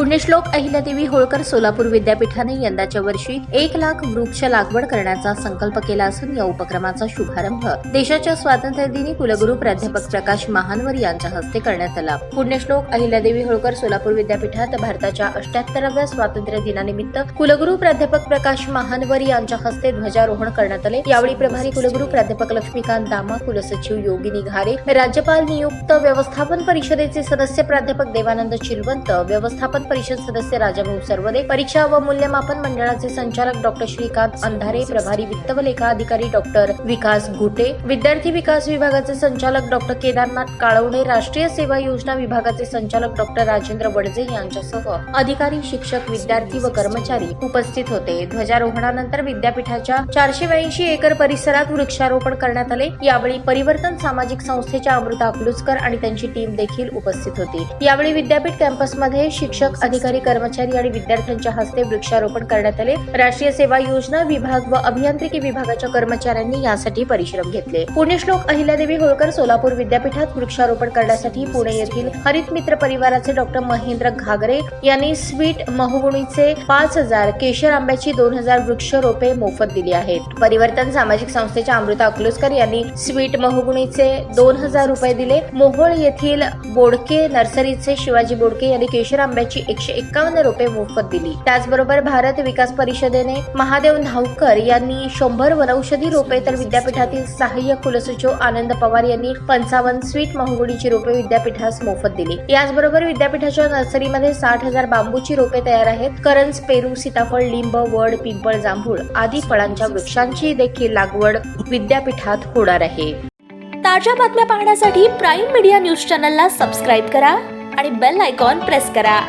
पुण्यश्लोक अहिल्यादेवी होळकर सोलापूर विद्यापीठाने यंदाच्या वर्षी एक लाख वृक्ष लागवड करण्याचा संकल्प केला असून या उपक्रमाचा शुभारंभ देशाच्या स्वातंत्र्यदिनी कुलगुरू प्राध्यापक प्रकाश महानवर यांच्या हस्ते करण्यात आला. पुण्यश्लोक अहिल्यादेवी होळकर सोलापूर विद्यापीठात भारताच्या अष्ट्याहत्तराव्या स्वातंत्र्य दिनानिमित्त कुलगुरू प्राध्यापक प्रकाश महानवर यांच्या हस्ते ध्वजारोहण करण्यात आले. यावेळी प्रभारी कुलगुरू प्राध्यापक लक्ष्मीकांत दामा कुलसचिव योगिनी घारे राज्यपाल नियुक्त व्यवस्थापन परिषदेचे सदस्य प्राध्यापक देवानंद चिलवंत व्यवस्थापन परिषद सदस्य राजाभाऊ सर्वदे. परीक्षा व मूल्यमापन मंडळाचे संचालक डॉक्टर श्रीकांत अंधारे प्रभारी वित्त व लेखा अधिकारी डॉक्टर विकास घुटे विद्यार्थी विकास विभागाचे संचालक डॉक्टर केदारनाथ काळवणे राष्ट्रीय सेवा योजना विभागाचे संचालक डॉक्टर राजेंद्र वडजे यांच्यासह अधिकारी शिक्षक विद्यार्थी व कर्मचारी उपस्थित होते. ध्वजारोहणानंतर विद्यापीठाच्या चारशे ब्याऐंशी एकर परिसरात वृक्षारोपण करण्यात आले. यावेळी परिवर्तन सामाजिक संस्थेच्या अमृता अकलुसकर आणि त्यांची टीम देखील उपस्थित होती. यावेळी विद्यापीठ कॅम्पसमध्ये शिक्षक अधिकारी कर्मचारी आणि विद्यार्थ्यांच्या हस्ते वृक्षारोपण करण्यात आले. राष्ट्रीय सेवा योजना विभाग व अभियांत्रिकी विभागाच्या कर्मचाऱ्यांनी यासाठी परिश्रम घेतले. पुण्यश्लोक अहिल्यादेवी होळकर सोलापूर विद्यापीठात वृक्षारोपण करण्यासाठी पुणे येथील हरित मित्र परिवाराचे डॉक्टर महेंद्र घागरे यांनी स्वीट महुगुणीचे पाच हजार केशर आंब्याची दोन हजार वृक्ष रोपे मोफत दिली आहेत. परिवर्तन सामाजिक संस्थेच्या अमृता अकलुसकर यांनी स्वीट महुगुणीचे दोन हजार रुपये दिले. मोहोळ येथील बोडके नर्सरीचे शिवाजी बोडके यांनी केशर आंब्याची एकशे एक्कावन्न रोपे मोफत दिली. त्याचबरोबर भारत विकास परिषदेने महादेव धावकर यांनी शंभर वनौषधी रोपे तर विद्यापीठातील सहाय्यक कुलसचिव आनंद पवार यांनी पंचावन्न स्वीट महोगुडीची रोपे विद्यापीठास मोफत दिली. याचबरोबर विद्यापीठाच्या नर्सरीमध्ये साठ हजार बांबूची रोपे तयार आहेत. करंज पेरू सीताफळ लिंब वड पिंपळ जांभूळ आदी फळांच्या वृक्षांची देखील लागवड विद्यापीठात होणार आहे. ताज्या बातम्या पाहण्यासाठी प्राईम मीडिया न्यूज चॅनलला सबस्क्राईब करा आणि बेल आयकॉन प्रेस करा.